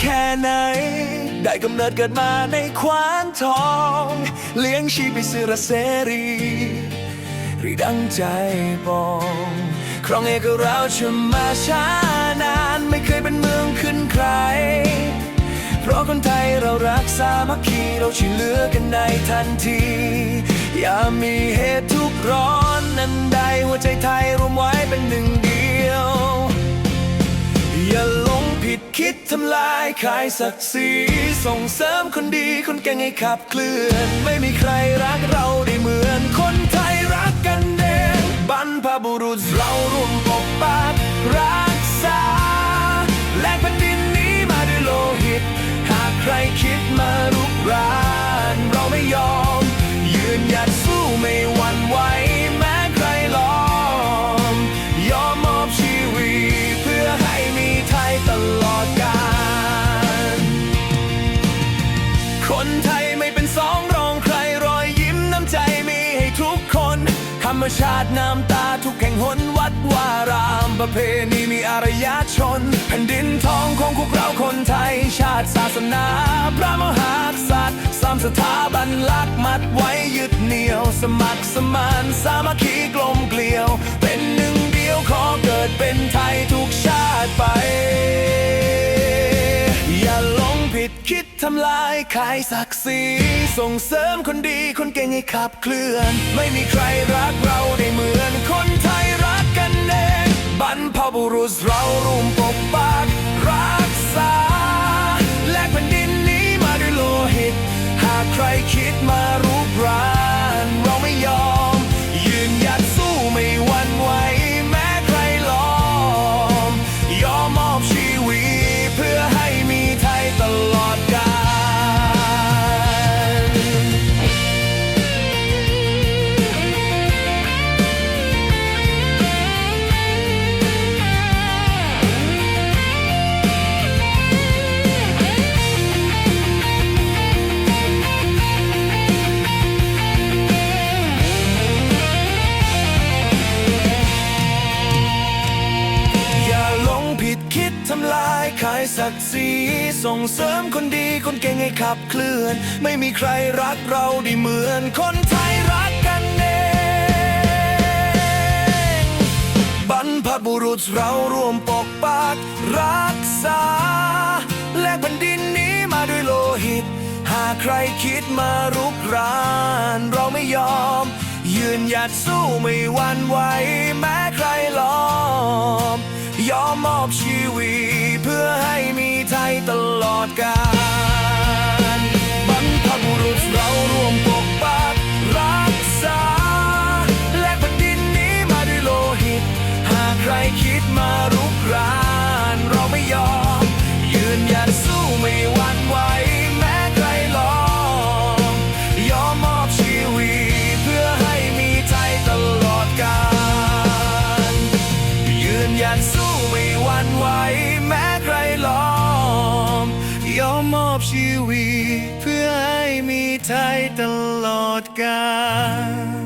แค่ไหน ได้กำเนิดเกิดมาในควานทอง เลี้ยงชีพไปสิระเสรีรีดังใจปอง ครองเอกเราชมาช้านานไม่เคยเป็นเมืองขึ้นใคร เพราะคนไทยเรารักสามัคคีเราช่วยเหลือกันในทันทีอย่ามีเหตุทุกร้อนนั้นใดหัวใจไทยรวมไว้เป็นหนึ่ง คิดทำลายขายศักดิ์ศรีส่งเสริมคนดีคนเก่งให้ขับเคลื่อน ไม่มีใครรักเราได้เหมือนคนไทยรักกันเองบรรพบุรุษเราร่วมปกปักรักษา แลกแผ่นดินนี้มาด้วยโลหิต หากใครคิดมา คนไทยไม่เป็นสองรองใครรอยยิ้มน้ำใจมีให้ทุกคนธรรมชาติน้ำตาทุกแห่งหนวัดวารามประเพณีมีอารยชน แผ่นดินทองของพวกเราคนไทย ชาติศาสนา พระมหากษัตริย์สามสถาบันลักมัดไว้ยึดเหนี่ยว สมัครสมานสามัคคีกลมเกลียว ขายศักดิ์ศรีส่งเสริมคนดีคนเก่งให้ขับเคลื่อน ไม่มีใครรักเราได้เหมือนคนไทยรักกันเองบรรพบุรุษเราร่วมปกปักรัก ศักดิ์ศรีส่งเสริมคนดีคนเก่งให้ขับเคลื่อน ไม่มีใครรักเราได้เหมือนคนไทยรักกันเองบรรพบุรุษเราร่วมปกปักรักษา แลกแผ่นดินนี้มาด้วยโลหิต หากใครคิดมารุกราน เราไม่ยอม ยืนหยัดสู้ไม่หวั่นไหวแม้ใครล้อม ยอมมอบชีวิต เพื่อให้มีไทยตลอดกาลบรรพบุรุษเราร่วมปกปักรักษา แลกแผ่นดินนี้มาด้วยโลหิต หากใครคิดมารุกรานเราไม่ยอม ยืนหยัดสู้ไม่หวั่นไหวแม้ใครล้อมยอมมอบชีวิตเพื่อให้มีไทยตลอดกาลยืนหยัดสู้ไม่หวั่นไหวแม้ อบชีวิต เพื่อให้มีไทยตลอดกาล